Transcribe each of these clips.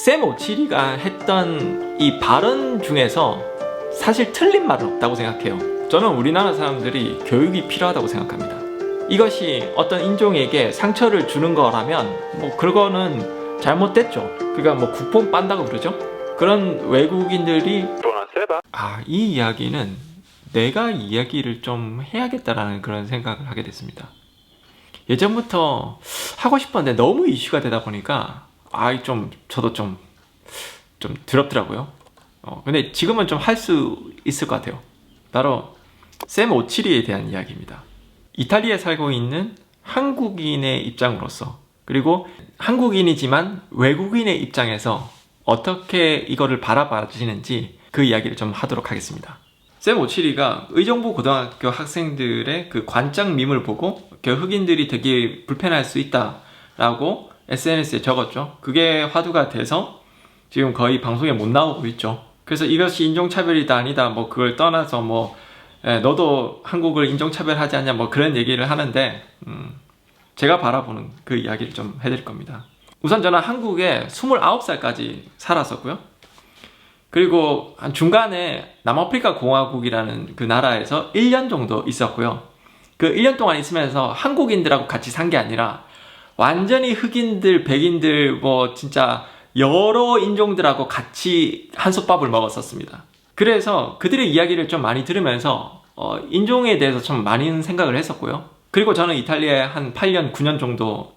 샘 오치리가 했던 이 발언 중에서 사실 틀린 말은 없다고 생각해요. 저는 우리나라 사람들이 교육이 필요하다고 생각합니다. 이것이 어떤 인종에게 상처를 주는 거라면 뭐 그거는 잘못됐죠. 그러니까 뭐 국뽕 빤다고 그러죠. 그런 외국인들이 아, 이 이야기는 내가 이야기를 좀 해야겠다라는 그런 생각을 하게 됐습니다. 예전부터 하고 싶었는데 너무 이슈가 되다 보니까 아이 좀 저도 좀좀 두렵더라고요. 어, 근데 지금은 좀 할 수 있을 것 같아요. 바로 샘 오치리에 대한 이야기입니다. 이탈리아에 살고 있는 한국인의 입장으로서 그리고 한국인이지만 외국인의 입장에서 어떻게 이거를 바라봐지는지 그 이야기를 좀 하도록 하겠습니다. 샘 오치리가 의정부 고등학교 학생들의 그 관장 밈을 보고 그 흑인들이 되게 불편할 수 있다라고 SNS에 적었죠. 그게 화두가 돼서 지금 거의 방송에 못 나오고 있죠. 그래서 이것이 인종차별이다 아니다 뭐 그걸 떠나서 뭐 예, 너도 한국을 인종차별하지 않냐 뭐 그런 얘기를 하는데 음, 제가 바라보는 그 이야기를 좀 해드릴 겁니다. 우선 저는 한국에 29살까지 살았었고요. 그리고 한 중간에 남아프리카 공화국이라는 그 나라에서 1년 정도 있었고요. 그 1년 동안 있으면서 한국인들하고 같이 산 게 아니라 완전히 흑인들, 백인들, 뭐 진짜 여러 인종들하고 같이 한솥밥을 먹었었습니다. 그래서 그들의 이야기를 좀 많이 들으면서 어, 인종에 대해서 좀 많이 생각을 했었고요. 그리고 저는 이탈리아에 한 8년, 9년 정도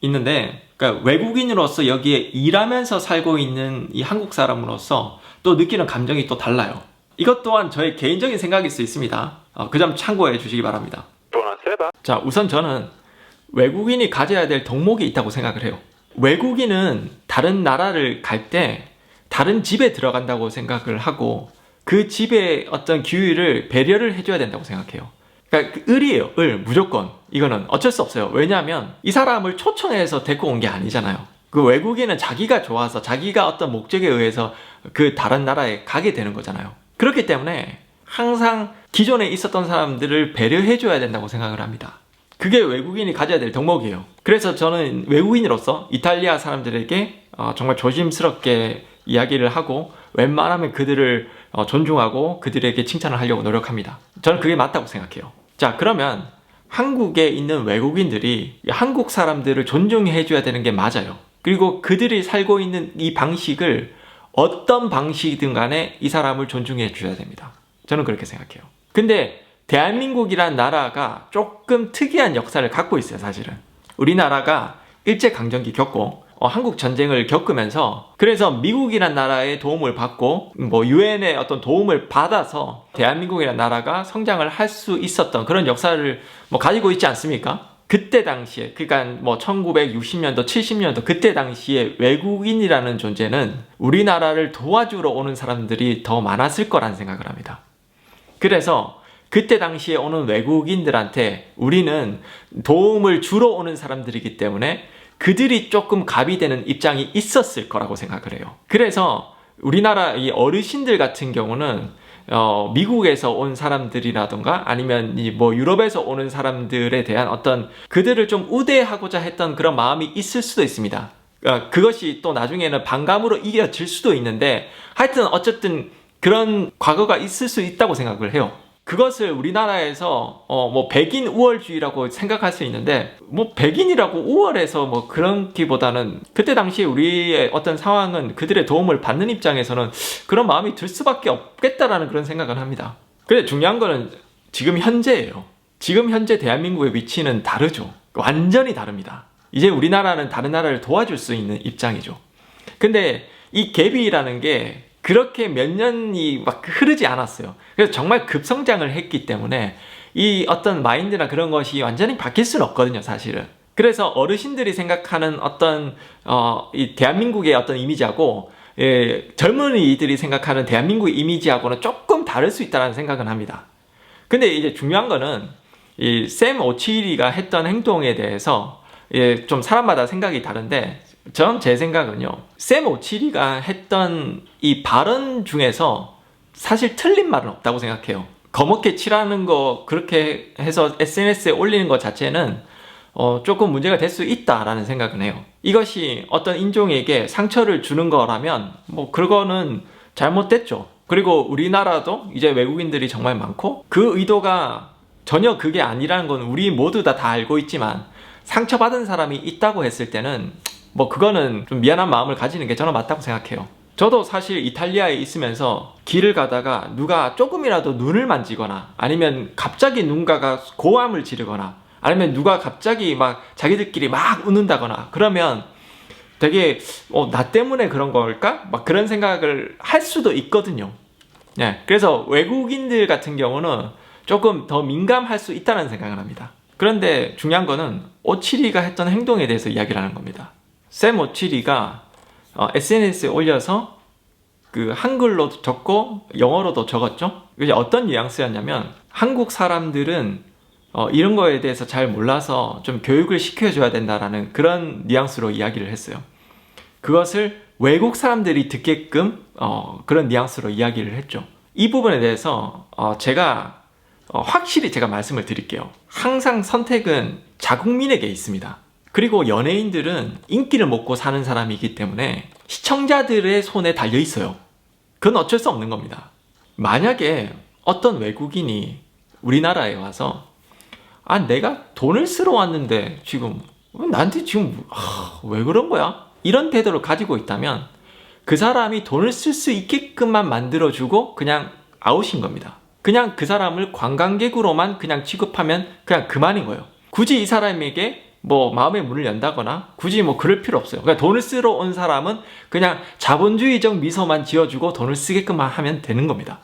있는데, 그러니까 외국인으로서 여기에 일하면서 살고 있는 이 한국 사람으로서 또 느끼는 감정이 또 달라요. 이것 또한 저의 개인적인 생각일 수 있습니다. 어, 그 점 참고해 주시기 바랍니다. 자, 우선 저는 외국인이 가져야 될 덕목이 있다고 생각을 해요. 외국인은 다른 나라를 갈 때 다른 집에 들어간다고 생각을 하고 그 집의 어떤 기후를 배려를 해줘야 된다고 생각해요. 그러니까 그 을이에요. 을 무조건 이거는 어쩔 수 없어요. 왜냐하면 이 사람을 초청해서 데리고 온 게 아니잖아요. 그 외국인은 자기가 좋아서 자기가 어떤 목적에 의해서 그 다른 나라에 가게 되는 거잖아요. 그렇기 때문에 항상 기존에 있었던 사람들을 배려해줘야 된다고 생각을 합니다. 그게 외국인이 가져야 될 덕목이에요. 그래서 저는 외국인으로서 이탈리아 사람들에게 어, 정말 조심스럽게 이야기를 하고 웬만하면 그들을 어, 존중하고 그들에게 칭찬을 하려고 노력합니다. 저는 그게 맞다고 생각해요. 자, 그러면 한국에 있는 외국인들이 한국 사람들을 존중해줘야 되는 게 맞아요. 그리고 그들이 살고 있는 이 방식을 어떤 방식이든 간에 이 사람을 존중해 줘야 됩니다. 저는 그렇게 생각해요. 근데 대한민국이란 나라가 조금 특이한 역사를 갖고 있어요, 사실은. 우리나라가 일제강점기 겪고 어, 한국 전쟁을 겪으면서 그래서 미국이란 나라의 도움을 받고 뭐 유엔의 어떤 도움을 받아서 대한민국이란 나라가 성장을 할 수 있었던 그런 역사를 뭐 가지고 있지 않습니까? 그때 당시에 그러니까 뭐 1960년도 70년도 그때 당시에 외국인이라는 존재는 우리나라를 도와주러 오는 사람들이 더 많았을 거란 생각을 합니다. 그래서 그때 당시에 오는 외국인들한테 우리는 도움을 주러 오는 사람들이기 때문에 그들이 조금 갑이 되는 입장이 있었을 거라고 생각을 해요. 그래서 우리나라 이 어르신들 같은 경우는 어, 미국에서 온 사람들이라던가 아니면 이 뭐 유럽에서 오는 사람들에 대한 어떤 그들을 좀 우대하고자 했던 그런 마음이 있을 수도 있습니다. 어, 그것이 또 나중에는 반감으로 이어질 수도 있는데 하여튼 어쨌든 그런 과거가 있을 수 있다고 생각을 해요. 그것을 우리나라에서 어 뭐 백인 우월주의라고 생각할 수 있는데 뭐 백인이라고 우월해서 뭐 그런기보다는 그때 당시 우리의 어떤 상황은 그들의 도움을 받는 입장에서는 그런 마음이 들 수밖에 없겠다라는 그런 생각을 합니다. 근데 중요한 거는 지금 현재예요. 지금 현재 대한민국의 위치는 다르죠. 완전히 다릅니다. 이제 우리나라는 다른 나라를 도와줄 수 있는 입장이죠. 근데 이 갭이라는 게 그렇게 몇 년이 막 흐르지 않았어요. 그래서 정말 급성장을 했기 때문에 이 어떤 마인드나 그런 것이 완전히 바뀔 수는 없거든요, 사실은. 그래서 어르신들이 생각하는 어떤 어, 이 대한민국의 어떤 이미지하고 예, 젊은이들이 생각하는 대한민국 이미지하고는 조금 다를 수 있다는 생각은 합니다. 근데 이제 중요한 거는 이샘 오치리가 했던 행동에 대해서 예, 좀 사람마다 생각이 다른데 전 제 생각은요. 샘 오치리가 했던 이 발언 중에서 사실 틀린 말은 없다고 생각해요. 거먹게 칠하는 거 그렇게 해서 SNS에 올리는 것 자체는 어, 조금 문제가 될 수 있다라는 생각은 해요. 이것이 어떤 인종에게 상처를 주는 거라면 뭐 그거는 잘못됐죠. 그리고 우리나라도 이제 외국인들이 정말 많고 그 의도가 전혀 그게 아니라는 건 우리 모두 다 다 알고 있지만 상처받은 사람이 있다고 했을 때는 뭐 그거는 좀 미안한 마음을 가지는 게 저는 맞다고 생각해요. 저도 사실 이탈리아에 있으면서 길을 가다가 누가 조금이라도 눈을 만지거나 아니면 갑자기 누군가가 고함을 지르거나 아니면 누가 갑자기 막 자기들끼리 막 웃는다거나 그러면 되게 어, 나 때문에 그런 걸까? 막 그런 생각을 할 수도 있거든요. 네, 그래서 외국인들 같은 경우는 조금 더 민감할 수 있다는 생각을 합니다. 그런데 중요한 거는 오치리가 했던 행동에 대해서 이야기를 하는 겁니다. 샘 오치리가 어, SNS에 올려서 그 한글로 적고 영어로도 적었죠. 이게 어떤 뉘앙스였냐면 한국 사람들은 어, 이런 거에 대해서 잘 몰라서 좀 교육을 시켜줘야 된다라는 그런 뉘앙스로 이야기를 했어요. 그것을 외국 사람들이 듣게끔 어, 그런 뉘앙스로 이야기를 했죠. 이 부분에 대해서 어, 제가 어, 확실히 제가 말씀을 드릴게요. 항상 선택은 자국민에게 있습니다. 그리고 연예인들은 인기를 먹고 사는 사람이기 때문에 시청자들의 손에 달려 있어요. 그건 어쩔 수 없는 겁니다. 만약에 어떤 외국인이 우리나라에 와서 아 내가 돈을 쓰러 왔는데 지금 왜 나한테 지금 아, 왜 그런 거야? 이런 태도를 가지고 있다면 그 사람이 돈을 쓸 수 있게끔만 만들어주고 그냥 아웃인 겁니다. 그냥 그 사람을 관광객으로만 그냥 취급하면 그냥 그만인 거예요. 굳이 이 사람에게 뭐 마음의 문을 연다거나 굳이 뭐 그럴 필요 없어요. 그냥 돈을 쓰러 온 사람은 그냥 자본주의적 미소만 지어주고 돈을 쓰게끔만 하면 되는 겁니다.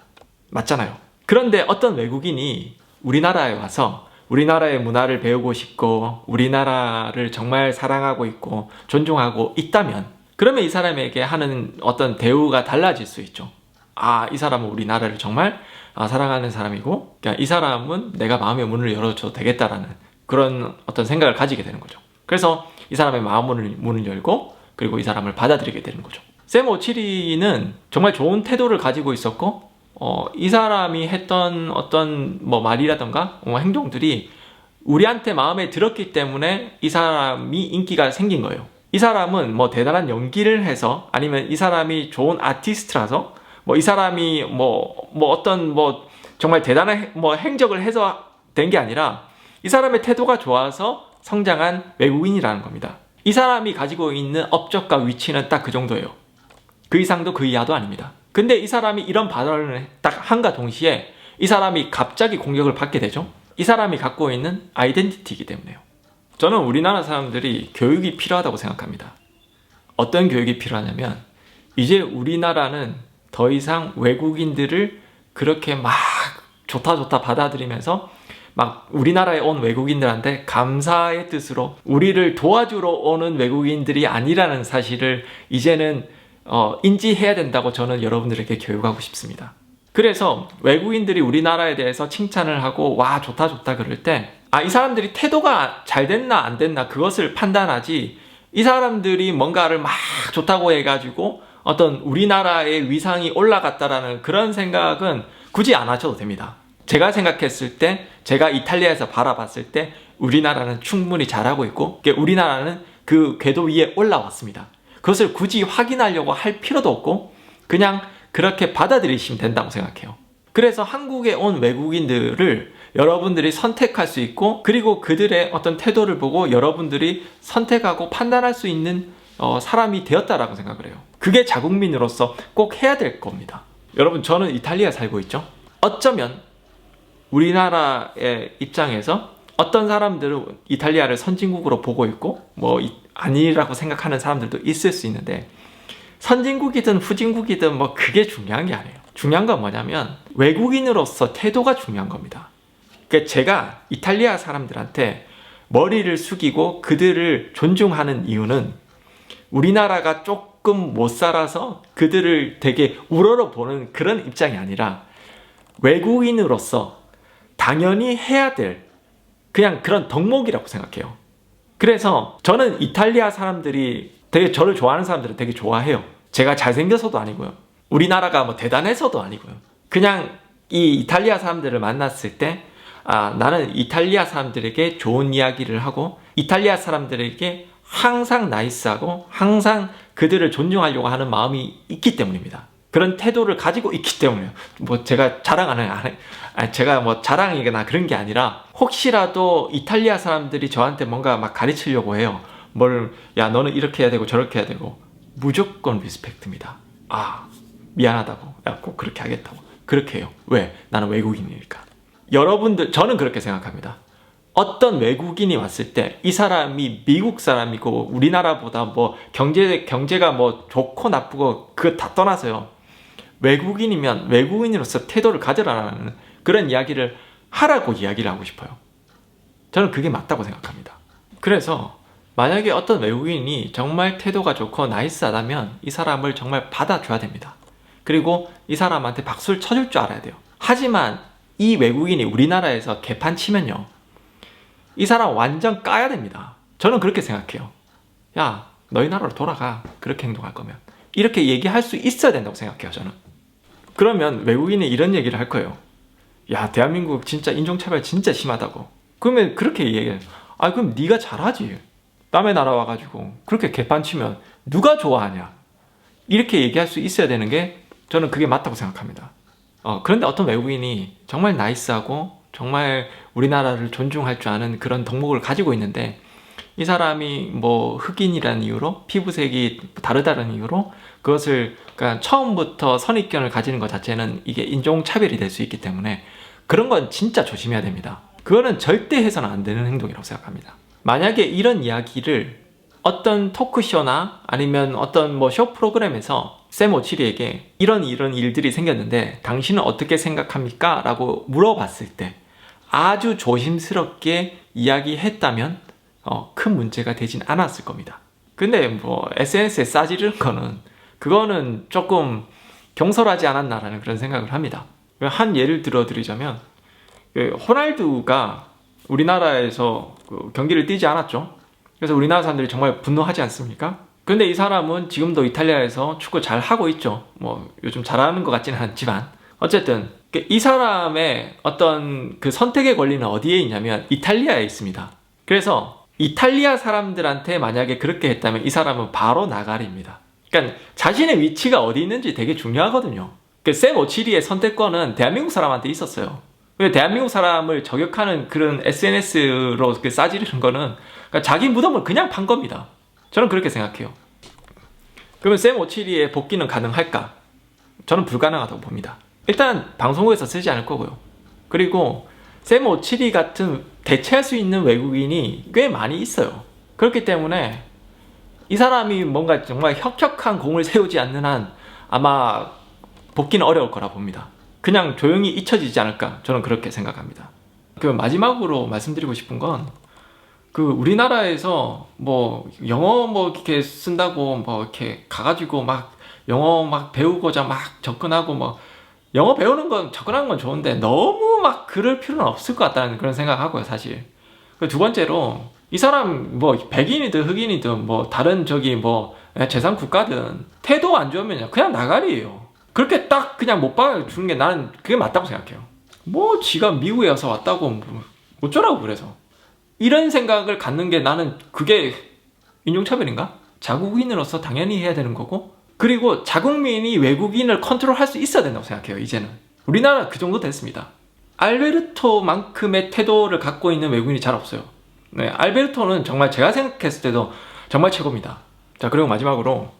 맞잖아요. 그런데 어떤 외국인이 우리나라에 와서 우리나라의 문화를 배우고 싶고 우리나라를 정말 사랑하고 있고 존중하고 있다면 그러면 이 사람에게 하는 어떤 대우가 달라질 수 있죠. 아, 이 사람은 우리나라를 정말 아, 사랑하는 사람이고 그러니까 이 사람은 내가 마음의 문을 열어줘도 되겠다라는 그런 어떤 생각을 가지게 되는 거죠. 그래서 이 사람의 마음문을 문을 열고 그리고 이 사람을 받아들이게 되는 거죠. 샘 오치리는 정말 좋은 태도를 가지고 있었고 어, 이 사람이 했던 어떤 뭐 말이라던가 뭐 행동들이 우리한테 마음에 들었기 때문에 이 사람이 인기가 생긴 거예요. 이 사람은 뭐 대단한 연기를 해서 아니면 이 사람이 좋은 아티스트라서 뭐 이 사람이 뭐, 뭐 어떤 뭐 정말 대단한 뭐 행적을 해서 된 게 아니라 이 사람의 태도가 좋아서 성장한 외국인이라는 겁니다. 이 사람이 가지고 있는 업적과 위치는 딱 그 정도예요. 그 이상도 그 이하도 아닙니다. 근데 이 사람이 이런 발언을 딱 한가 동시에 이 사람이 갑자기 공격을 받게 되죠. 이 사람이 갖고 있는 아이덴티티이기 때문에요. 저는 우리나라 사람들이 교육이 필요하다고 생각합니다. 어떤 교육이 필요하냐면 이제 우리나라는 더 이상 외국인들을 그렇게 막 좋다 좋다 받아들이면서 막 우리나라에 온 외국인들한테 감사의 뜻으로 우리를 도와주러 오는 외국인들이 아니라는 사실을 이제는 어, 인지해야 된다고 저는 여러분들에게 교육하고 싶습니다. 그래서 외국인들이 우리나라에 대해서 칭찬을 하고 와 좋다 좋다 그럴 때 아 이 사람들이 태도가 잘 됐나 안 됐나 그것을 판단하지 이 사람들이 뭔가를 막 좋다고 해가지고 어떤 우리나라의 위상이 올라갔다라는 그런 생각은 굳이 안 하셔도 됩니다. 제가 생각했을 때 제가 이탈리아에서 바라봤을 때 우리나라는 충분히 잘하고 있고 우리나라는 그 궤도 위에 올라왔습니다. 그것을 굳이 확인하려고 할 필요도 없고 그냥 그렇게 받아들이시면 된다고 생각해요. 그래서 한국에 온 외국인들을 여러분들이 선택할 수 있고 그리고 그들의 어떤 태도를 보고 여러분들이 선택하고 판단할 수 있는 어, 사람이 되었다라고 생각을 해요. 그게 자국민으로서 꼭 해야 될 겁니다. 여러분 저는 이탈리아 살고 있죠. 어쩌면 우리나라의 입장에서 어떤 사람들은 이탈리아를 선진국으로 보고 있고 뭐 아니라고 생각하는 사람들도 있을 수 있는데 선진국이든 후진국이든 뭐 그게 중요한 게 아니에요. 중요한 건 뭐냐면 외국인으로서 태도가 중요한 겁니다. 그러니까 제가 이탈리아 사람들한테 머리를 숙이고 그들을 존중하는 이유는 우리나라가 조금 못 살아서 그들을 되게 우러러 보는 그런 입장이 아니라 외국인으로서 당연히 해야 될 그냥 그런 덕목이라고 생각해요. 그래서 저는 이탈리아 사람들이 되게 저를 좋아하는 사람들은 되게 좋아해요. 제가 잘생겨서도 아니고요. 우리나라가 뭐 대단해서도 아니고요. 그냥 이 이탈리아 사람들을 만났을 때, 아, 나는 이탈리아 사람들에게 좋은 이야기를 하고, 이탈리아 사람들에게 항상 나이스하고 항상 그들을 존중하려고 하는 마음이 있기 때문입니다. 그런 태도를 가지고 있기 때문에요. 뭐 제가 자랑하는 아니 제가 뭐 자랑이거나 그런 게 아니라 혹시라도 이탈리아 사람들이 저한테 뭔가 막 가르치려고 해요. 뭘 야 너는 이렇게 해야 되고 저렇게 해야 되고 무조건 리스펙트입니다. 아 미안하다고 야 꼭 그렇게 하겠다고 그렇게 해요. 왜? 나는 외국인이니까. 여러분들 저는 그렇게 생각합니다. 어떤 외국인이 왔을 때 이 사람이 미국 사람이고 우리나라보다 뭐 경제 경제가 뭐 좋고 나쁘고 그거 다 떠나서요. 외국인이면 외국인으로서 태도를 가져라라는 그런 이야기를 하라고 이야기를 하고 싶어요. 저는 그게 맞다고 생각합니다. 그래서 만약에 어떤 외국인이 정말 태도가 좋고 나이스하다면 이 사람을 정말 받아줘야 됩니다. 그리고 이 사람한테 박수를 쳐줄 줄 알아야 돼요. 하지만 이 외국인이 우리나라에서 개판 치면요. 이 사람 완전 까야 됩니다. 저는 그렇게 생각해요. 야, 너희 나라로 돌아가. 그렇게 행동할 거면. 이렇게 얘기할 수 있어야 된다고 생각해요, 저는. 그러면 외국인이 이런 얘기를 할 거예요. 야, 대한민국 진짜 인종차별 진짜 심하다고. 그러면 그렇게 얘기해요. 아, 그럼 네가 잘하지. 남의 나라 와가지고 그렇게 개판 치면 누가 좋아하냐. 이렇게 얘기할 수 있어야 되는 게 저는 그게 맞다고 생각합니다. 어, 그런데 어떤 외국인이 정말 나이스하고 정말 우리나라를 존중할 줄 아는 그런 덕목을 가지고 있는데 이 사람이 뭐 흑인이라는 이유로 피부색이 다르다는 이유로 그것을 그러니까 처음부터 선입견을 가지는 것 자체는 이게 인종차별이 될 수 있기 때문에 그런 건 진짜 조심해야 됩니다. 그거는 절대 해서는 안 되는 행동이라고 생각합니다. 만약에 이런 이야기를 어떤 토크쇼나 아니면 어떤 뭐 쇼 프로그램에서 샘 오치리에게 이런 이런 일들이 생겼는데 당신은 어떻게 생각합니까? 라고 물어봤을 때 아주 조심스럽게 이야기했다면 어, 큰 문제가 되진 않았을 겁니다. 근데 뭐 SNS에 싸지르는 거는 그거는 조금 경솔하지 않았나라는 그런 생각을 합니다. 한 예를 들어드리자면 그 호날두가 우리나라에서 그 경기를 뛰지 않았죠. 그래서 우리나라 사람들이 정말 분노하지 않습니까? 근데 이 사람은 지금도 이탈리아에서 축구 잘 하고 있죠. 뭐 요즘 잘하는 것 같지는 않지만 어쨌든 이 사람의 어떤 그 선택의 권리는 어디에 있냐면 이탈리아에 있습니다. 그래서 이탈리아 사람들한테 만약에 그렇게 했다면 이 사람은 바로 나가리입니다. 그러니까 자신의 위치가 어디 있는지 되게 중요하거든요. 그샘 오치리의 선택권은 대한민국 사람한테 있었어요. 근데 대한민국 사람을 저격하는 그런 SNS로 그 싸지르는 거는 그러니까 자기 무덤을 그냥 판 겁니다. 저는 그렇게 생각해요. 그러면 샘 오치리의 복귀는 가능할까? 저는 불가능하다고 봅니다. 일단 방송국에서 쓰지 않을 거고요. 그리고 샘 오치리 같은 대체할 수 있는 외국인이 꽤 많이 있어요. 그렇기 때문에 이 사람이 뭔가 정말 혁혁한 공을 세우지 않는 한 아마 복귀는 어려울 거라 봅니다. 그냥 조용히 잊혀지지 않을까 저는 그렇게 생각합니다. 그 마지막으로 말씀드리고 싶은 건 그 우리나라에서 뭐 영어 뭐 이렇게 쓴다고 뭐 이렇게 가가지고 막 영어 막 배우고자 막 접근하고 뭐 영어 배우는 건 접근하는 건 좋은데 너무 막 그럴 필요는 없을 것 같다는 그런 생각하고요 사실. 그두 번째로 이 사람 뭐 백인이든 흑인이든 뭐 다른 저기 뭐 재산 국가든 태도 안 좋으면 그냥 나가리예요. 그렇게 딱 그냥 못 박아주는 게 나는 그게 맞다고 생각해요. 뭐 지가 미국에 와서 왔다고 뭐 어쩌라고 그래서 이런 생각을 갖는 게 나는 그게 인종차별인가? 자국인으로서 당연히 해야 되는 거고 그리고 자국민이 외국인을 컨트롤할 수 있어야 된다고 생각해요 이제는 우리나라 그 정도 됐습니다 알베르토만큼의 태도를 갖고 있는 외국인이 잘 없어요 네, 알베르토는 정말 제가 생각했을 때도 정말 최고입니다 자 그리고 마지막으로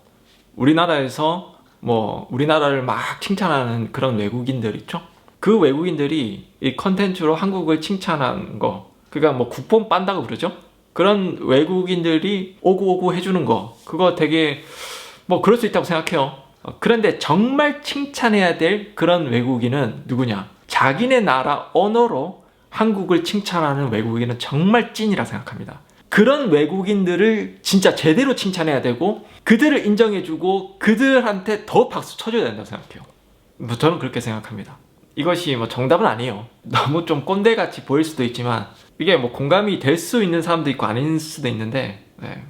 우리나라에서 뭐 우리나라를 막 칭찬하는 그런 외국인들 있죠 그 외국인들이 이 컨텐츠로 한국을 칭찬한 거 그러니까 뭐 국뽕 빤다고 그러죠 그런 외국인들이 오구오구 해주는 거 그거 되게 뭐 그럴 수 있다고 생각해요. 어, 그런데 정말 칭찬해야 될 그런 외국인은 누구냐? 자기네 나라 언어로 한국을 칭찬하는 외국인은 정말 찐이라 생각합니다. 그런 외국인들을 진짜 제대로 칭찬해야 되고 그들을 인정해주고 그들한테 더 박수 쳐줘야 된다고 생각해요. 뭐 저는 그렇게 생각합니다. 이것이 뭐 정답은 아니에요. 너무 좀 꼰대같이 보일 수도 있지만 이게 뭐 공감이 될 수 있는 사람도 있고 아닌 수도 있는데 네.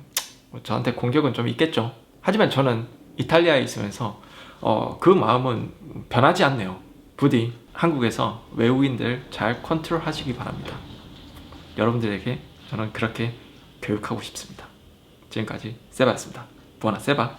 뭐 저한테 공격은 좀 있겠죠. 하지만 저는 이탈리아에 있으면서 어, 그 마음은 변하지 않네요. 부디 한국에서 외국인들 잘 컨트롤 하시기 바랍니다. 여러분들에게 저는 그렇게 교육하고 싶습니다. 지금까지 세바였습니다. 부하나 세바.